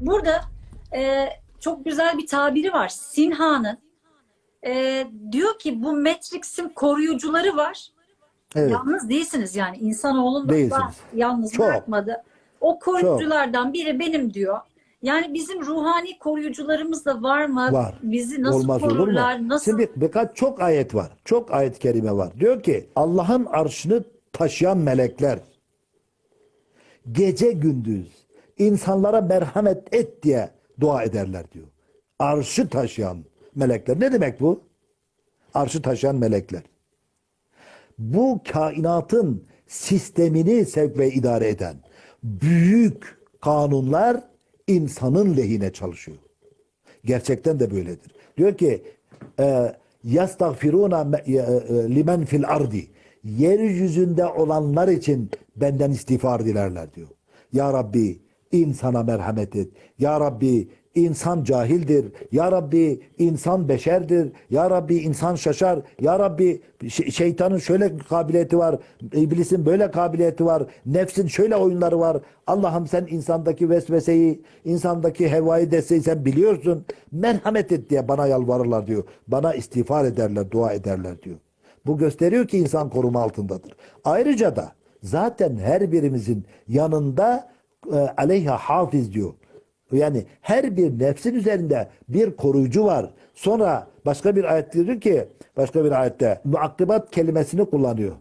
Burada e, çok güzel bir tabiri var. Sinha'nın e, diyor ki bu Matrix'in koruyucuları var. Evet. Yalnız değilsiniz yani insanoğlunu da yalnız Çok. bırakmadı. O koruyuculardan biri benim diyor. Yani bizim ruhani koruyucularımız da var mı? Var. Bizi nasıl Olmaz olur mu? korurlar? Nasıl? Şimdi birkaç çok ayet var. Çok ayet kerime var. Diyor ki Allah'ın arşını taşıyan melekler gece gündüz insanlara merhamet et diye dua ederler diyor. Arşı taşıyan melekler. Ne demek bu? Arşı taşıyan melekler. Bu kainatın sistemini sevk ve idare eden büyük kanunlar insanın lehine çalışıyor. Gerçekten de böyledir. Diyor ki e, yastagfiruna e, e, limen fil ardi yeryüzünde olanlar için benden istiğfar dilerler diyor. Ya Rabbi insana merhamet et. Ya Rabbi insan cahildir. Ya Rabbi insan beşerdir. Ya Rabbi insan şaşar. Ya Rabbi şey- şeytanın şöyle kabiliyeti var. iblisin böyle kabiliyeti var. Nefsin şöyle oyunları var. Allah'ım sen insandaki vesveseyi, insandaki hevai desteği sen biliyorsun. Merhamet et diye bana yalvarırlar diyor. Bana istiğfar ederler, dua ederler diyor. Bu gösteriyor ki insan koruma altındadır. Ayrıca da zaten her birimizin yanında aleyha hafiz diyor. Yani her bir nefsin üzerinde bir koruyucu var. Sonra başka bir ayet diyor ki başka bir ayette muakkibat kelimesini kullanıyor.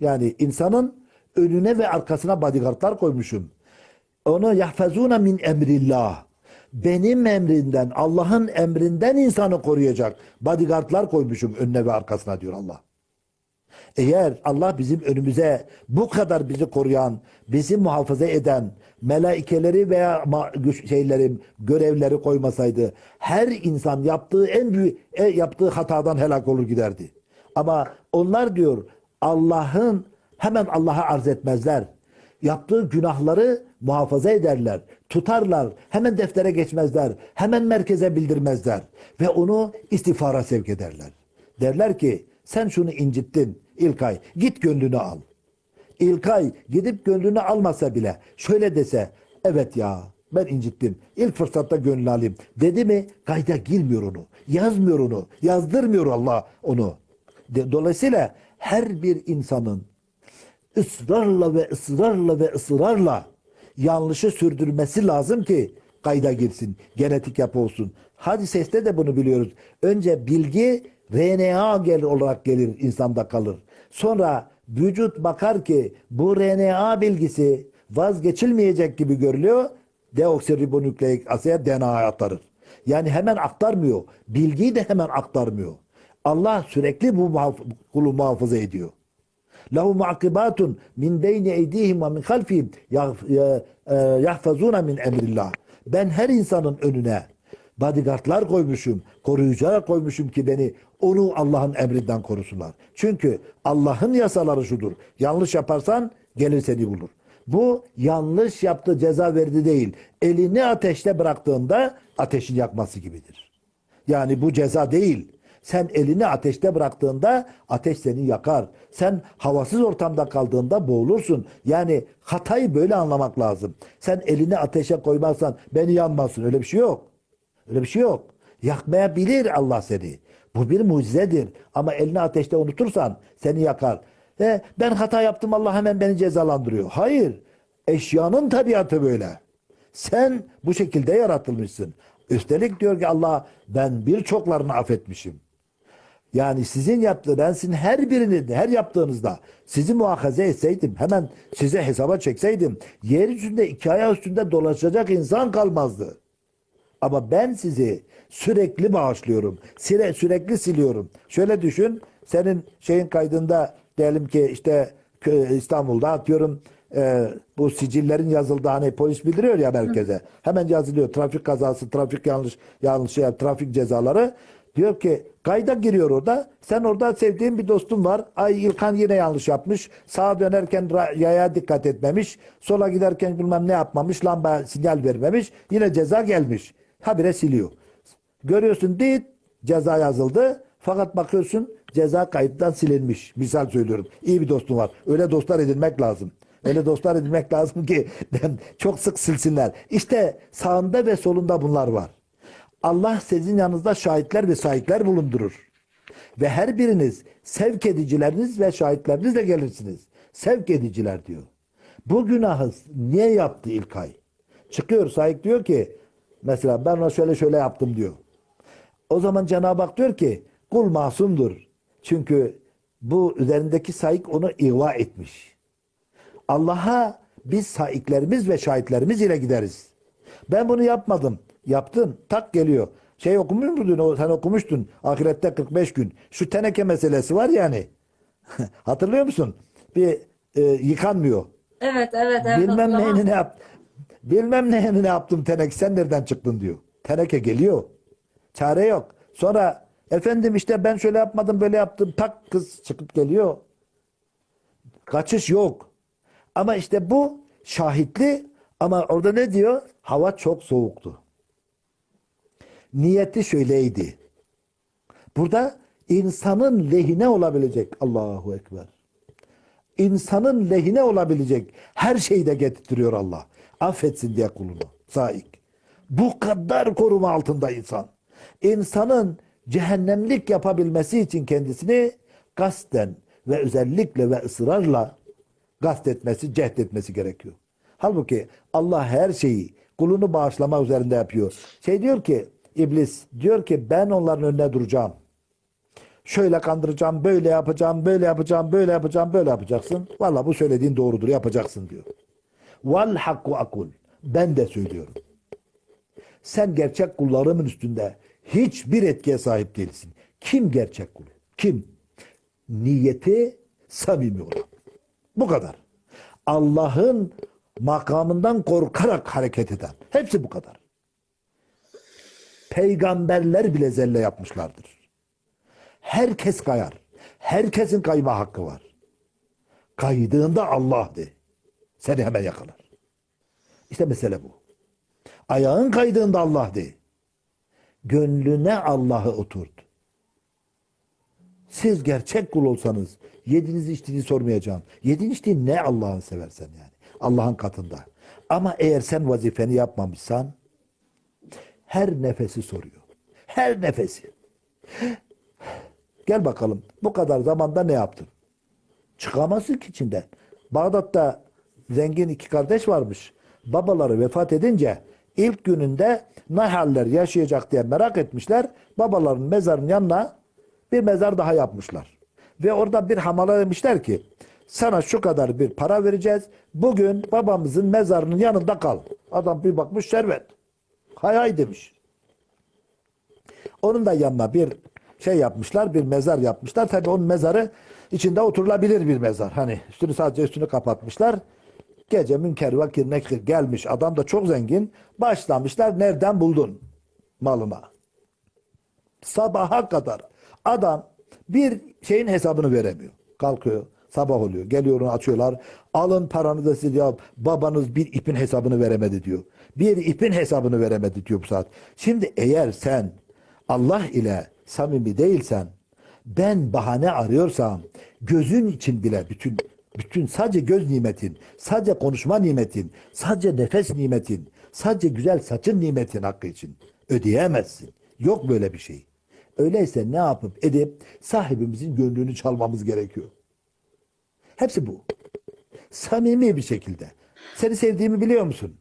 Yani insanın önüne ve arkasına bodyguardlar koymuşum. Onu yahfazuna min emrillah. Benim emrinden, Allah'ın emrinden insanı koruyacak bodyguardlar koymuşum önüne ve arkasına diyor Allah. Eğer Allah bizim önümüze bu kadar bizi koruyan, bizi muhafaza eden melaikeleri veya güç- şeyleri, görevleri koymasaydı her insan yaptığı en büyük e, yaptığı hatadan helak olur giderdi. Ama onlar diyor Allah'ın hemen Allah'a arz etmezler. Yaptığı günahları muhafaza ederler, tutarlar, hemen deftere geçmezler, hemen merkeze bildirmezler ve onu istiğfara sevk ederler. Derler ki sen şunu incittin İlkay git gönlünü al. İlkay gidip gönlünü almasa bile şöyle dese evet ya ben incittim. İlk fırsatta gönlünü alayım. Dedi mi kayda girmiyor onu. Yazmıyor onu. Yazdırmıyor Allah onu. Dolayısıyla her bir insanın ısrarla ve ısrarla ve ısrarla yanlışı sürdürmesi lazım ki kayda girsin. Genetik yapı olsun. Hadi seste de bunu biliyoruz. Önce bilgi RNA gel olarak gelir insanda kalır. Sonra vücut bakar ki bu RNA bilgisi vazgeçilmeyecek gibi görülüyor. Deoksiribonükleik aside DNA'ya aktarır. Yani hemen aktarmıyor. Bilgiyi de hemen aktarmıyor. Allah sürekli bu muhaf- kulu muhafaza ediyor. Lehu muakibatun min beyni eydihim ve min halfihim yahfazuna min emrillah. Ben her insanın önüne bodyguardlar koymuşum, koruyucular koymuşum ki beni onu Allah'ın emrinden korusunlar. Çünkü Allah'ın yasaları şudur. Yanlış yaparsan gelir seni bulur. Bu yanlış yaptı ceza verdi değil. Elini ateşte bıraktığında ateşin yakması gibidir. Yani bu ceza değil. Sen elini ateşte bıraktığında ateş seni yakar. Sen havasız ortamda kaldığında boğulursun. Yani hatayı böyle anlamak lazım. Sen elini ateşe koymazsan beni yanmazsın. Öyle bir şey yok. Öyle bir şey yok. Yakmayabilir Allah seni. Bu bir mucizedir. Ama elini ateşte unutursan seni yakar. E, ben hata yaptım Allah hemen beni cezalandırıyor. Hayır. Eşyanın tabiatı böyle. Sen bu şekilde yaratılmışsın. Üstelik diyor ki Allah ben birçoklarını affetmişim. Yani sizin yaptığı ben sizin her birini her yaptığınızda sizi muhakaze etseydim hemen size hesaba çekseydim yeryüzünde iki ayağı üstünde dolaşacak insan kalmazdı. Ama ben sizi sürekli bağışlıyorum. Süre, sürekli siliyorum. Şöyle düşün. Senin şeyin kaydında diyelim ki işte İstanbul'da atıyorum e, bu sicillerin yazıldığı hani polis bildiriyor ya merkeze. Hemen yazılıyor. Trafik kazası, trafik yanlış yanlış ya trafik cezaları. Diyor ki kayda giriyor orada. Sen orada sevdiğin bir dostun var. Ay İlkan yine yanlış yapmış. Sağa dönerken yaya dikkat etmemiş. Sola giderken bilmem ne yapmamış. Lamba sinyal vermemiş. Yine ceza gelmiş. Habire siliyor. Görüyorsun dit ceza yazıldı. Fakat bakıyorsun ceza kayıttan silinmiş. Misal söylüyorum. İyi bir dostun var. Öyle dostlar edinmek lazım. Öyle dostlar edinmek lazım ki çok sık silsinler. İşte sağında ve solunda bunlar var. Allah sizin yanınızda şahitler ve sahipler bulundurur. Ve her biriniz sevk edicileriniz ve şahitlerinizle gelirsiniz. Sevk ediciler diyor. Bu günahı niye yaptı İlkay? Çıkıyor sahip diyor ki mesela ben ona şöyle şöyle yaptım diyor. O zaman Cenab-ı Hak diyor ki kul masumdur. Çünkü bu üzerindeki saik onu ihva etmiş. Allah'a biz saiklerimiz ve şahitlerimiz ile gideriz. Ben bunu yapmadım. Yaptın. Tak geliyor. Şey okumuyor muydun? Sen okumuştun. Ahirette 45 gün. Şu teneke meselesi var yani. Hatırlıyor musun? Bir e, yıkanmıyor. Evet, evet, evet. Bilmem neyini ne yap. Bilmem neyini ne yaptım teneke. Sen nereden çıktın diyor. Teneke geliyor. Çare yok. Sonra efendim işte ben şöyle yapmadım böyle yaptım. Tak kız çıkıp geliyor. Kaçış yok. Ama işte bu şahitli ama orada ne diyor? Hava çok soğuktu. Niyeti şöyleydi. Burada insanın lehine olabilecek Allahu Ekber. İnsanın lehine olabilecek her şeyi de getirtiyor Allah. Affetsin diye kulunu. Saik. Bu kadar koruma altında insan. İnsanın cehennemlik yapabilmesi için kendisini kasten ve özellikle ve ısrarla gastetmesi, cehdetmesi gerekiyor. Halbuki Allah her şeyi kulunu bağışlama üzerinde yapıyor. Şey diyor ki iblis diyor ki ben onların önüne duracağım. Şöyle kandıracağım, böyle yapacağım, böyle yapacağım, böyle yapacağım, böyle yapacaksın. Valla bu söylediğin doğrudur, yapacaksın diyor. Vel hakku akul. Ben de söylüyorum. Sen gerçek kullarımın üstünde hiçbir etkiye sahip değilsin. Kim gerçek kul? Kim? Niyeti samimi olan. Bu kadar. Allah'ın makamından korkarak hareket eden. Hepsi bu kadar. Peygamberler bile zelle yapmışlardır. Herkes kayar. Herkesin kayma hakkı var. Kaydığında Allah de. Seni hemen yakalar. İşte mesele bu. Ayağın kaydığında Allah de. Gönlüne Allah'ı oturt. Siz gerçek kul olsanız yediniz içtiğini sormayacağım. Yedin içtiğin ne Allah'ını seversen yani. Allah'ın katında. Ama eğer sen vazifeni yapmamışsan her nefesi soruyor. Her nefesi. Gel bakalım bu kadar zamanda ne yaptın? Çıkamazsın ki içinden. Bağdat'ta zengin iki kardeş varmış. Babaları vefat edince ilk gününde ne haller yaşayacak diye merak etmişler. Babaların mezarının yanına bir mezar daha yapmışlar. Ve orada bir hamala demişler ki sana şu kadar bir para vereceğiz. Bugün babamızın mezarının yanında kal. Adam bir bakmış servet. Hay hay demiş. Onun da yanına bir şey yapmışlar, bir mezar yapmışlar. Tabii onun mezarı içinde oturulabilir bir mezar. Hani üstünü sadece üstünü kapatmışlar. Gece münker vakir nekir gelmiş. Adam da çok zengin. Başlamışlar nereden buldun malına. Sabaha kadar adam bir şeyin hesabını veremiyor. Kalkıyor. Sabah oluyor. Geliyor onu açıyorlar. Alın paranızı siz ya babanız bir ipin hesabını veremedi diyor. Bir ipin hesabını veremedi diyor bu saat. Şimdi eğer sen Allah ile samimi değilsen ben bahane arıyorsam gözün için bile bütün bütün sadece göz nimetin, sadece konuşma nimetin, sadece nefes nimetin, sadece güzel saçın nimetin hakkı için ödeyemezsin. Yok böyle bir şey. Öyleyse ne yapıp edip sahibimizin gönlünü çalmamız gerekiyor. Hepsi bu. Samimi bir şekilde. Seni sevdiğimi biliyor musun?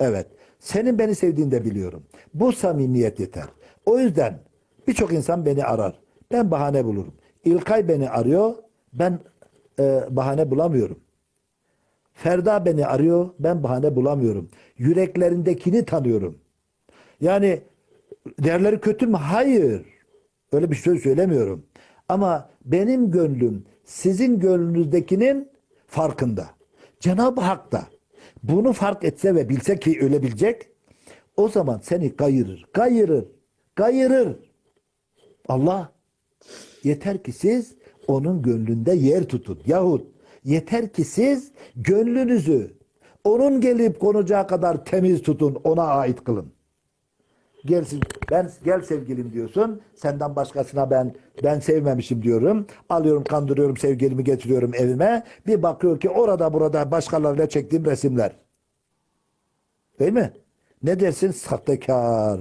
Evet. Senin beni sevdiğini de biliyorum. Bu samimiyet yeter. O yüzden birçok insan beni arar. Ben bahane bulurum. İlkay beni arıyor. Ben e, bahane bulamıyorum. Ferda beni arıyor. Ben bahane bulamıyorum. Yüreklerindekini tanıyorum. Yani değerleri kötü mü? Hayır. Öyle bir söz söylemiyorum. Ama benim gönlüm sizin gönlünüzdekinin farkında. Cenab-ı Hak da bunu fark etse ve bilse ki öyle bilecek o zaman seni kayırır, kayırır, kayırır. Allah yeter ki siz onun gönlünde yer tutun. Yahut yeter ki siz gönlünüzü onun gelip konacağı kadar temiz tutun, ona ait kılın. Gelsin Ben gel sevgilim diyorsun. Senden başkasına ben ben sevmemişim diyorum. Alıyorum, kandırıyorum sevgilimi getiriyorum evime. Bir bakıyor ki orada burada başkalarıyla çektiğim resimler. Değil mi? Ne dersin? Sahtekar.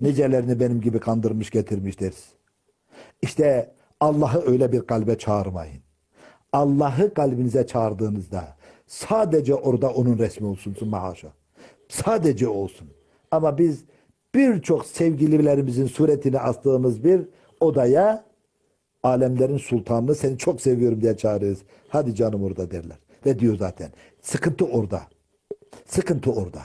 Nicelerini benim gibi kandırmış getirmiş deriz. İşte Allah'ı öyle bir kalbe çağırmayın. Allah'ı kalbinize çağırdığınızda sadece orada onun resmi olsun sümme haşa. Sadece olsun. Ama biz birçok sevgililerimizin suretini astığımız bir odaya alemlerin sultanını seni çok seviyorum diye çağırırız. Hadi canım orada derler. Ve diyor zaten. Sıkıntı orada. Sıkıntı orada.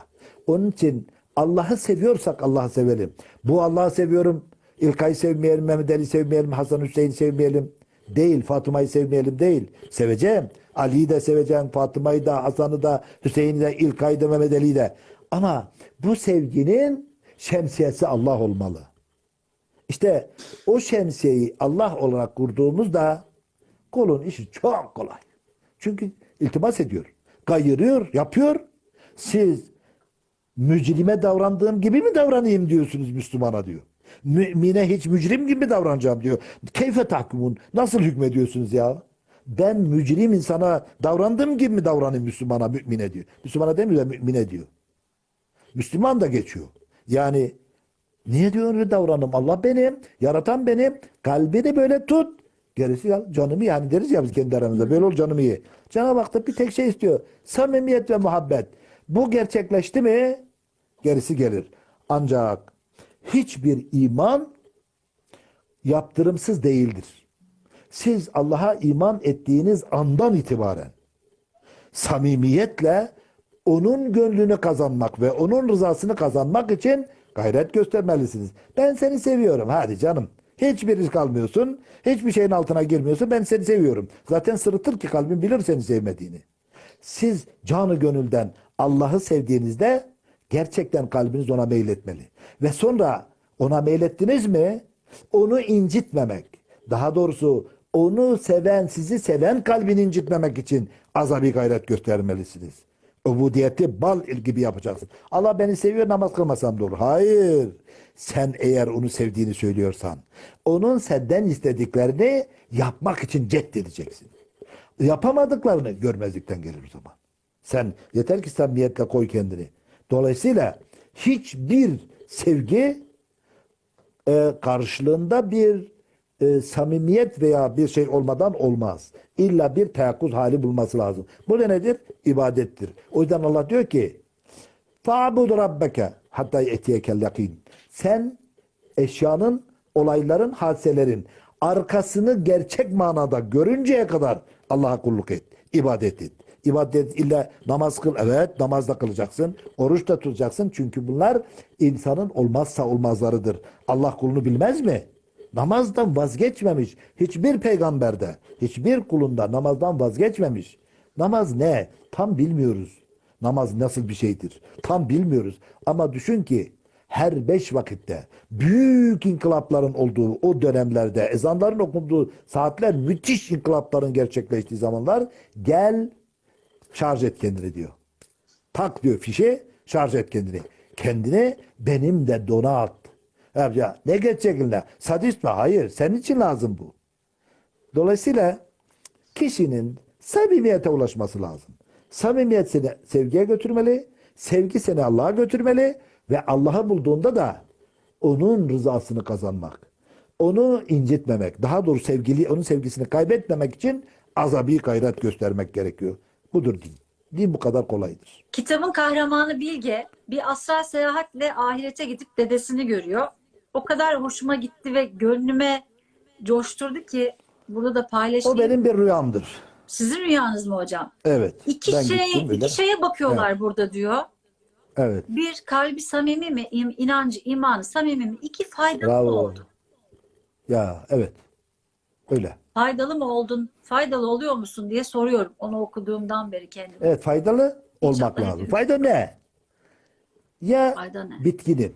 Onun için Allah'ı seviyorsak Allah'ı sevelim. Bu Allah'ı seviyorum. İlkay'ı sevmeyelim, Mehmet Ali sevmeyelim, Hasan Hüseyin'i sevmeyelim. Değil, Fatıma'yı sevmeyelim değil. Seveceğim. Ali'yi de seveceğim, Fatıma'yı da, Hasan'ı da, Hüseyin'i de, İlkay'ı da, Mehmet Ali'yi de. Ama bu sevginin şemsiyesi Allah olmalı. İşte o şemsiyeyi Allah olarak kurduğumuzda kulun işi çok kolay. Çünkü iltimas ediyor. Kayırıyor, yapıyor. Siz mücrime davrandığım gibi mi davranayım diyorsunuz Müslümana diyor. Mümine hiç mücrim gibi davranacağım diyor. Keyfe tahkumun. Nasıl hükmediyorsunuz ya? Ben mücrim insana davrandığım gibi mi davranayım Müslümana, mümine diyor. Müslümana demiyor da mümine diyor. Müslüman da geçiyor. Yani niye diyor öyle davranım? Allah benim, yaratan benim. Kalbini böyle tut. Gerisi ya, canımı yani deriz ya biz kendi aramızda. Böyle ol canımı iyi. Cenab-ı Hak da bir tek şey istiyor. Samimiyet ve muhabbet. Bu gerçekleşti mi gerisi gelir. Ancak hiçbir iman yaptırımsız değildir. Siz Allah'a iman ettiğiniz andan itibaren samimiyetle onun gönlünü kazanmak ve onun rızasını kazanmak için gayret göstermelisiniz. Ben seni seviyorum. Hadi canım. Hiçbir risk almıyorsun. Hiçbir şeyin altına girmiyorsun. Ben seni seviyorum. Zaten sırıtır ki kalbin bilir seni sevmediğini. Siz canı gönülden Allah'ı sevdiğinizde gerçekten kalbiniz ona meyletmeli. Ve sonra ona meylettiniz mi onu incitmemek. Daha doğrusu onu seven, sizi seven kalbini incitmemek için azabi gayret göstermelisiniz. Ubudiyeti bal gibi yapacaksın. Allah beni seviyor namaz kılmasam da olur. Hayır. Sen eğer onu sevdiğini söylüyorsan onun senden istediklerini yapmak için ceddedeceksin. Yapamadıklarını görmezlikten gelir o zaman. Sen yeter ki samimiyetle koy kendini. Dolayısıyla hiçbir sevgi e, karşılığında bir e, samimiyet veya bir şey olmadan olmaz. İlla bir teyakkuz hali bulması lazım. Bu da nedir? İbadettir. O yüzden Allah diyor ki فَعْبُدْ رَبَّكَ hatta etiyekel yakin. Sen eşyanın, olayların, hadiselerin arkasını gerçek manada görünceye kadar Allah'a kulluk et, ibadet et. İbadet illa namaz kıl. Evet namaz da kılacaksın. Oruç da tutacaksın. Çünkü bunlar insanın olmazsa olmazlarıdır. Allah kulunu bilmez mi? Namazdan vazgeçmemiş. Hiçbir peygamberde, hiçbir kulunda namazdan vazgeçmemiş. Namaz ne? Tam bilmiyoruz. Namaz nasıl bir şeydir? Tam bilmiyoruz. Ama düşün ki her beş vakitte büyük inkılapların olduğu o dönemlerde ezanların okunduğu saatler müthiş inkılapların gerçekleştiği zamanlar gel şarj et kendini diyor. Tak diyor fişe şarj et kendini. Kendine benim de dona at. Ya ne geçecekler? Sadist mi? Hayır. Senin için lazım bu. Dolayısıyla kişinin samimiyete ulaşması lazım. Samimiyet seni sevgiye götürmeli. Sevgi seni Allah'a götürmeli. Ve Allah'ı bulduğunda da onun rızasını kazanmak. Onu incitmemek. Daha doğrusu sevgili, onun sevgisini kaybetmemek için azabi gayret göstermek gerekiyor. Budur din. Din bu kadar kolaydır. Kitabın kahramanı Bilge bir astral seyahatle ahirete gidip dedesini görüyor. O kadar hoşuma gitti ve gönlüme coşturdu ki burada da O paylaşayım. benim bir rüyamdır. Sizin rüyanız mı hocam? Evet. İki ben şey öyle. iki şeye bakıyorlar burada diyor. Evet. Bir kalbi samimi mi, inancı, imanı samimi mi? İki faydalı Bravo. oldun? Ya evet. Öyle. Faydalı mı oldun? Faydalı oluyor musun diye soruyorum onu okuduğumdan beri kendime. Evet faydalı olmak İnşallah lazım. Fayda ne? Ya Fayda ne? bitkinin,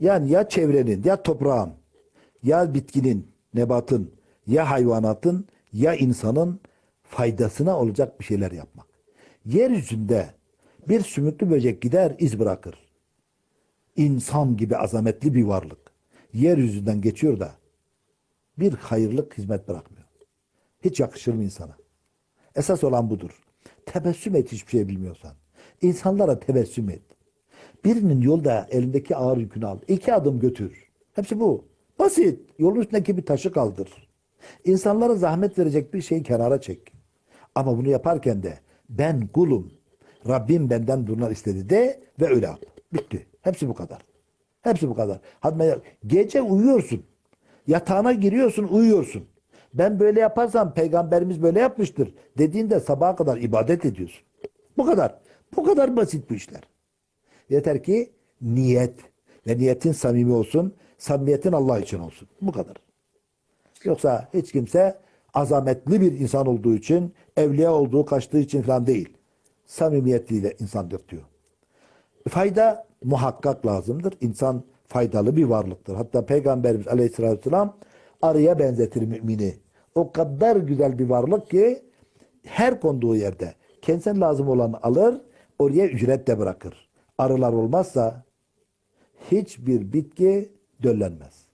yani ya çevrenin, ya toprağın, ya bitkinin, nebatın, ya hayvanatın, ya insanın faydasına olacak bir şeyler yapmak. Yeryüzünde bir sümüklü böcek gider iz bırakır. insan gibi azametli bir varlık yeryüzünden geçiyor da bir hayırlık hizmet bırakmıyor. Hiç yakışır mı insana? Esas olan budur. Tebessüm et hiçbir şey bilmiyorsan. İnsanlara tebessüm et. Birinin yolda elindeki ağır yükünü al. İki adım götür. Hepsi bu. Basit. Yolun üstündeki bir taşı kaldır. İnsanlara zahmet verecek bir şeyi kenara çek. Ama bunu yaparken de ben kulum. Rabbim benden bunlar istedi de ve öyle yap. Bitti. Hepsi bu kadar. Hepsi bu kadar. Hadi gece uyuyorsun. Yatağına giriyorsun, uyuyorsun. Ben böyle yaparsam peygamberimiz böyle yapmıştır dediğinde sabaha kadar ibadet ediyorsun. Bu kadar. Bu kadar basit bu işler. Yeter ki niyet ve niyetin samimi olsun. Samimiyetin Allah için olsun. Bu kadar. Yoksa hiç kimse azametli bir insan olduğu için, evliya olduğu, kaçtığı için falan değil. Samimiyetiyle insandır diyor. Fayda muhakkak lazımdır. İnsan faydalı bir varlıktır. Hatta Peygamberimiz Aleyhisselatü Vesselam arıya benzetir mümini. O kadar güzel bir varlık ki her konduğu yerde kendisine lazım olanı alır, oraya ücret de bırakır. Arılar olmazsa hiçbir bitki döllenmez.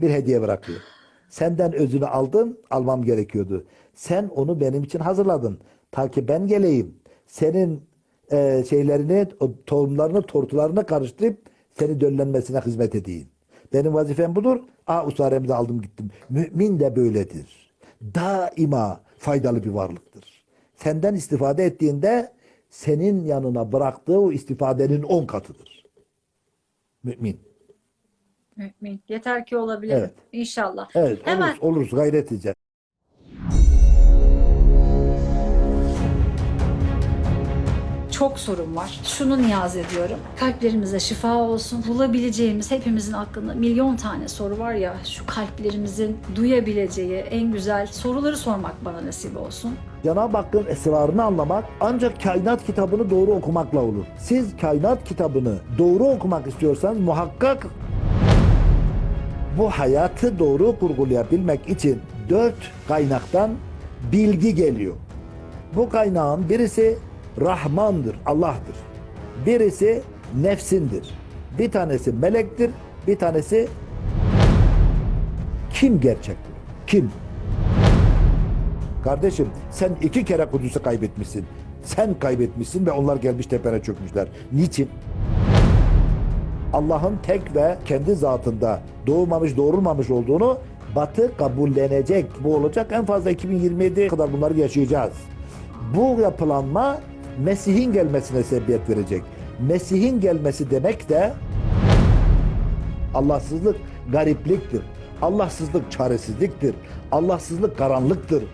Bir hediye bırakıyor. Senden özünü aldım, almam gerekiyordu. Sen onu benim için hazırladın. Ta ki ben geleyim. Senin e, şeylerini, tohumlarını, tortularını karıştırıp seni döllenmesine hizmet edeyim. Benim vazifem budur. Aa usaremi de aldım gittim. Mümin de böyledir. Daima faydalı bir varlıktır. Senden istifade ettiğinde senin yanına bıraktığı o istifadenin on katıdır. Mümin. Mümin. Yeter ki olabilirim. Evet. İnşallah. Evet Hemen oluruz, oluruz gayret edeceğiz. Çok sorun var. Şunu niyaz ediyorum. Kalplerimize şifa olsun. Bulabileceğimiz hepimizin aklında milyon tane soru var ya şu kalplerimizin duyabileceği en güzel soruları sormak bana nasip olsun. Cenab-ı Hakk'ın esrarını anlamak ancak kainat kitabını doğru okumakla olur. Siz kainat kitabını doğru okumak istiyorsanız muhakkak bu hayatı doğru kurgulayabilmek için dört kaynaktan bilgi geliyor. Bu kaynağın birisi Rahmandır, Allah'tır. Birisi nefsindir. Bir tanesi melektir, bir tanesi kim gerçektir? Kim? Kardeşim sen iki kere Kudüs'ü kaybetmişsin. Sen kaybetmişsin ve onlar gelmiş tepene çökmüşler. Niçin? Allah'ın tek ve kendi zatında doğmamış doğrulmamış olduğunu Batı kabullenecek. Bu olacak en fazla 2027'ye kadar bunları yaşayacağız. Bu yapılanma Mesih'in gelmesine sebebiyet verecek. Mesih'in gelmesi demek de Allahsızlık garipliktir. Allahsızlık çaresizliktir. Allahsızlık karanlıktır.